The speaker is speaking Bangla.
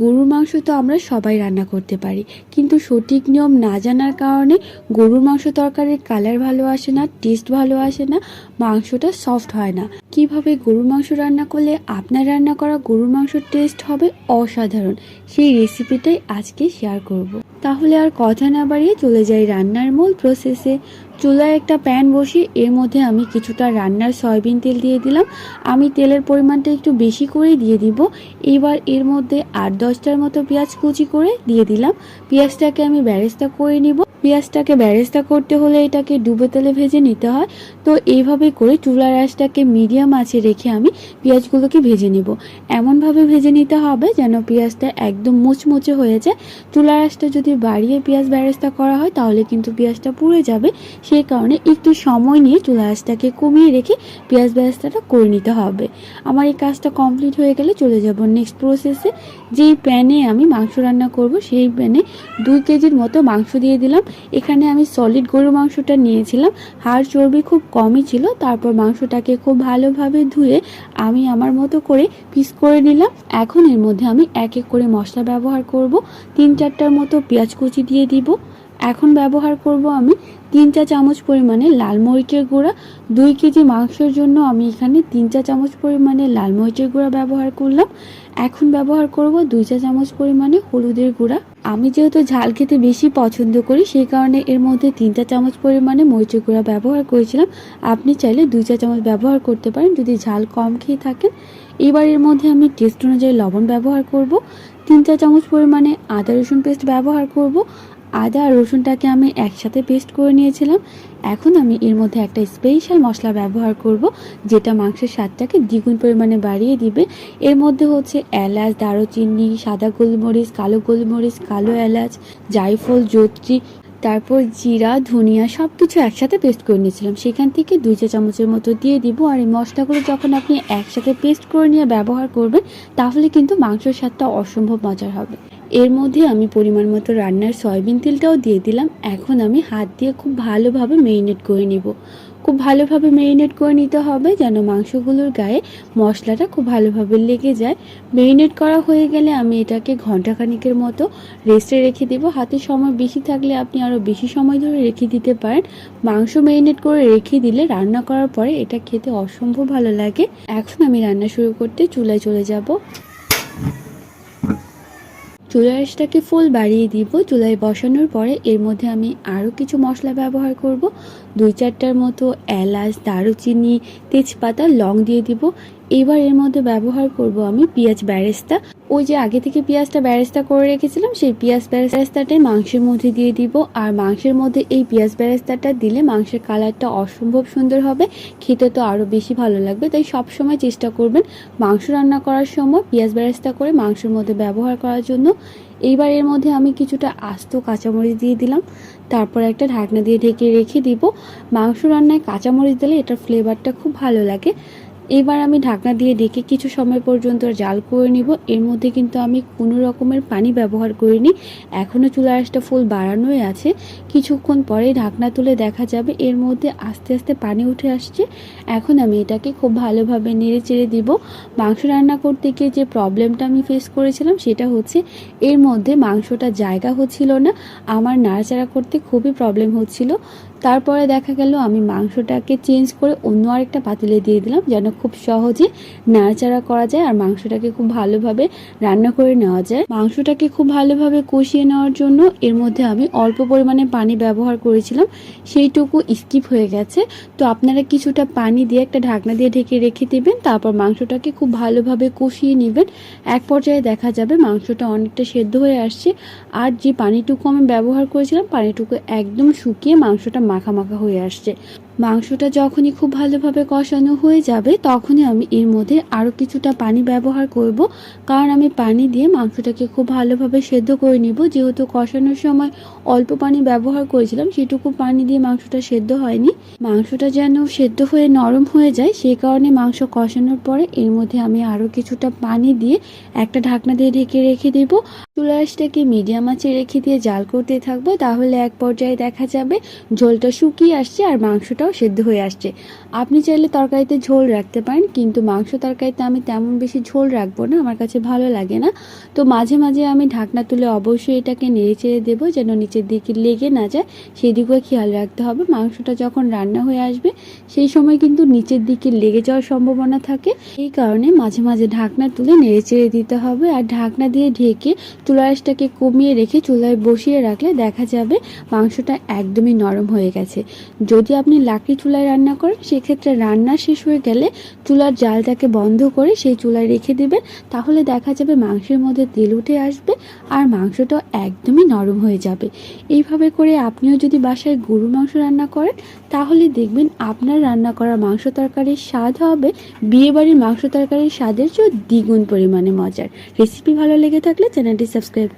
গরুর মাংস তো আমরা সবাই রান্না করতে পারি। কিন্তু সঠিক নিয়ম না জানার কারণে গরুর মাংস তরকারির কালার ভালো আসে না টেস্ট ভালো আসে না, মাংসটা সফট হয় না। কীভাবে গরুর মাংস রান্না করলে আপনার রান্না করা গরুর মাংসের টেস্ট হবে অসাধারণ, সেই রেসিপিটাই আজকে শেয়ার করব। তাহলে আর কথা না বাড়িয়ে চলে যাই রান্নার মূল প্রসেসে চুলায় একটা প্যান বসিয়ে এর মধ্যে আমি কিছুটা রান্নার সয়াবিন তেল দিয়ে দিলাম। আমি তেলের পরিমাণটা একটু বেশি করেই দিয়ে দিব। এবার এর মধ্যে আট দশটার মতো পেঁয়াজ কুচি করে দিয়ে দিলাম। পেঁয়াজটাকে আমি ব্যারেস্তা করে নিব। পেঁয়াজটাকে ব্যারেস্তা করতে হলে এটাকে ডুবো তেলে ভেজে নিতে হয়। তো এইভাবে করে চুলার আঁচটাকে মিডিয়াম আঁচে রেখে আমি পেঁয়াজগুলোকে ভেজে নিব। এমনভাবে ভেজে নিতে হবে যেন পেঁয়াজটা একদম মুচমুচে হয়ে যায়। চুলার আঁচটা যদি বাড়িয়ে পেঁয়াজ ব্যারেস্তা করা হয় তাহলে কিন্তু পেঁয়াজটা পুড়ে যাবে। সেই কারণে একটু সময় নিয়ে চুলা আঁচটাকে কমিয়ে রেখে পেঁয়াজ ব্যারেস্তাটা করে নিতে হবে। আমার এই কাজটা কমপ্লিট হয়ে গেলে চলে যাব নেক্সট প্রসেসে যেই প্যানে আমি মাংস রান্না করব, সেই প্যানে দুই কেজির মতো মাংস দিয়ে দিলাম। এখানে আমি সলিড গরুর মাংসটা নিয়েছিলাম। হাড় চর্বি খুব কমই ছিল, তারপর মাংসটাকে খুব ভালোভাবে ধুয়ে আমি আমার মতো করে পিস করে নিলাম। এখন এর মধ্যে আমি এক এক করে মশলা ব্যবহার করব। তিন চারটার মতো পেঁয়াজ কুচি দিয়ে দিব। এখন ব্যবহার করব আমি তিন চা চামচ পরিমাণে লাল মরিচের গুঁড়া, দুই কেজি মাংসের জন্য আমি এখানে তিন চা চামচ পরিমাণে লাল মরিচের গুঁড়া ব্যবহার করলাম। এখন ব্যবহার করব দুই চা চামচ পরিমাণে হলুদের গুঁড়া। আমি যেহেতু ঝাল খেতে বেশি পছন্দ করি, সেই কারণে এর মধ্যে তিন চা চামচ পরিমাণে মরিচের গুঁড়া ব্যবহার করেছিলাম। আপনি চাইলে দুই চা চামচ ব্যবহার করতে পারেন যদি ঝাল কম খেয়ে থাকেন। এবার এর মধ্যে আমি টেস্ট অনুযায়ী লবণ ব্যবহার করব। তিন চা চামচ পরিমাণে আদা রসুন পেস্ট ব্যবহার করব। আদা আর রসুনটাকে আমি একসাথে পেস্ট করে নিয়েছিলাম। এখন আমি এর মধ্যে একটা স্পেশাল মশলা ব্যবহার করব, যেটা মাংসের স্বাদটাকে দ্বিগুণ পরিমাণে বাড়িয়ে দিবে। এর মধ্যে হচ্ছে এলাচ, দারুচিনি, সাদা গোলমরিচ, কালো গোলমরিচ, কালো এলাচ, জায়ফল, জত্রি, তারপর জিরা, ধনিয়া সব কিছু একসাথে পেস্ট করে নিয়েছিলাম। সেখান থেকে দুই চা চামচের মতো দিয়ে দিব। আর এই মশলাগুলো যখন আপনি একসাথে পেস্ট করে নিয়ে ব্যবহার করবেন, তাহলে কিন্তু মাংসের স্বাদটা অসম্ভব মজার হবে। এর মধ্যে আমি পরিমাণ মতো রান্নার সয়াবিন তেলটাও দিয়ে দিলাম। এখন আমি হাত দিয়ে খুব ভালোভাবে মেরিনেট করে নিব। খুব ভালোভাবে মেরিনেট করে নিতে হবে যেন মাংসগুলোর গায়ে মশলাটা খুব ভালোভাবে লেগে যায়। মেরিনেট করা হয়ে গেলে আমি এটাকে ঘন্টাখানিকের মতো রেস্টে রেখে দেবো। হাতে সময় বেশি থাকলে আপনি আরও বেশি সময় ধরে রেখে দিতে পারেন। মাংস মেরিনেট করে রেখে দিলে রান্না করার পরে এটা খেতে অসম্ভব ভালো লাগে। এখন আমি রান্না শুরু করতে চুলায় চলে যাব। চুলার আঁচটাকে ফুল বাড়িয়ে দিব। চুলায় বসানোর পরে এর মধ্যে আমি আরও কিছু মশলা ব্যবহার করব। দুই চারটার মতো এলাচ, দারুচিনি, তেজপাতা, লং দিয়ে দিব। এবার এর মধ্যে ব্যবহার করব আমি পেঁয়াজ ব্যারেস্তা। ওই যে আগে থেকে পেঁয়াজটা ব্যারেস্তা করে রেখেছিলাম, সেই পেঁয়াজ ব্যারেস্তাটাই মাংসের মধ্যে দিয়ে দিব। আর মাংসের মধ্যে এই পেঁয়াজ ব্যারেস্তাটা দিলে মাংসের কালারটা অসম্ভব সুন্দর হবে, খেতে তো আরও বেশি ভালো লাগবে। তাই সব সময় চেষ্টা করবেন মাংস রান্না করার সময় পেঁয়াজ ব্যারেস্তা করে মাংসের মধ্যে ব্যবহার করার জন্য। এইবার এর মধ্যে আমি কিছুটা আস্ত কাঁচামরিচ দিয়ে দিলাম। তারপর একটা ঢাকনা দিয়ে ঢেকে রেখে দিব। মাংস রান্নায় কাঁচামরিচ দিলে এটার ফ্লেভারটা খুব ভালো লাগে। এবার আমি ঢাকনা দিয়ে ডেকে কিছু সময় পর্যন্ত জাল করে নিব। এর মধ্যে কিন্তু আমি কোনো রকমের পানি ব্যবহার করিনি। এখনও চুলার আঁচটা ফুল বাড়ানোই আছে। কিছুক্ষণ পরে ঢাকনা তুলে দেখা যাবে, এর মধ্যে আস্তে আস্তে পানি উঠে আসছে। এখন আমি এটাকে খুব ভালোভাবে নেড়ে চেড়ে দিব। মাংস রান্না করতে গিয়ে যে প্রবলেমটা আমি ফেস করেছিলাম সেটা হচ্ছে, এর মধ্যে মাংসটা জায়গা হচ্ছিল না। আমার নাড়াচাড়া করতে খুবই প্রবলেম হচ্ছিল। তারপরে দেখা গেল আমি মাংসটাকে চেঞ্জ করে অন্য আরেকটা পাতিলে দিয়ে দিলাম যেন খুব সহজে নাড়াচাড়া করা যায় আর মাংসটাকে খুব ভালোভাবে রান্না করে নেওয়া যায়। মাংসটাকে খুব ভালোভাবে কষিয়ে নেওয়ার জন্য এর মধ্যে আমি অল্প পরিমাণে পানি ব্যবহার করেছিলাম। সেইটুকু স্কিপ হয়ে গেছে। তো আপনারা কিছুটা পানি দিয়ে একটা ঢাকনা দিয়ে ঢেকে রেখে দেবেন, তারপর মাংসটাকে খুব ভালোভাবে কষিয়ে নেবেন। এক পর্যায়ে দেখা যাবে মাংসটা অনেকটা সেদ্ধ হয়ে আসছে। আর যে পানিটুকু আমি ব্যবহার করেছিলাম, পানিটুকু একদম শুকিয়ে মাংসটা মাখা মাখা হয়ে আসছে। মাংসটা যখনই খুব ভালোভাবে কষানো হয়ে যাবে, তখনই আমি এর মধ্যে আরও কিছুটা পানি ব্যবহার করব। কারণ আমি পানি দিয়ে মাংসটাকে খুব ভালোভাবে সেদ্ধ করে নিব। যেহেতু কষানোর সময় অল্প পানি ব্যবহার করেছিলাম, সেটুকু পানি দিয়ে মাংসটা সেদ্ধ হয়নি। মাংসটা যেন সেদ্ধ হয়ে নরম হয়ে যায় সেই কারণে মাংস কষানোর পরে এর মধ্যে আমি আরও কিছুটা পানি দিয়ে একটা ঢাকনা দিয়ে ঢেকে রেখে দেব। চুলা মিডিয়াম আঁচে রেখে দিয়ে জাল করতে থাকব, তাহলে এক পর্যায়ে দেখা যাবে ঝোলটা শুকিয়ে আসছে আর মাংসটাও সেদ্ধ হয়ে আসছে। আপনি চাইলে তরকারিতে ঝোল রাখতে পারেন, কিন্তু মাংস তরকারিতে আমি তেমন বেশি ঝোল রাখব না, আমার কাছে ভালো লাগে না। তো মাঝে মাঝে আমি ঢাকনা তুলে অবশ্যই এটাকে নেড়ে চেড়ে দেবো যেন নিচের দিকে লেগে না যায়। সেই দিকেও খেয়াল রাখতে হবে, মাংসটা যখন রান্না হয়ে আসবে, সেই সময় কিন্তু নিচের দিকে লেগে যাওয়ার সম্ভাবনা থাকে। এই কারণে মাঝে মাঝে ঢাকনা তুলে নেড়ে চেড়ে দিতে হবে, আর ঢাকনা দিয়ে ঢেকে চুলাশটাকে কমিয়ে রেখে চুলায় বসিয়ে রাখলে দেখা যাবে মাংসটা একদমই নরম হয়ে গেছে। যদি আপনি লাকড়ি চুলায় রান্না করেন, সেক্ষেত্রে রান্না শেষ হয়ে গেলে চুলার জালটাকে বন্ধ করে সেই চুলায় রেখে দেবেন, তাহলে দেখা যাবে মাংসের মধ্যে তেল উঠে আসবে আর মাংসটা একদমই নরম হয়ে যাবে। এইভাবে করে আপনিও যদি বাসায় গরু মাংস রান্না করেন, তাহলে দেখবেন আপনার রান্না করা মাংস তরকারির স্বাদ হবে, বিয়েবাড়ির মাংস তরকারির স্বাদের চেয়েও দ্বিগুণ পরিমাণে মজার। রেসিপি ভালো লেগে থাকলে চ্যানেলটি সাবস্ক্রাইব usted.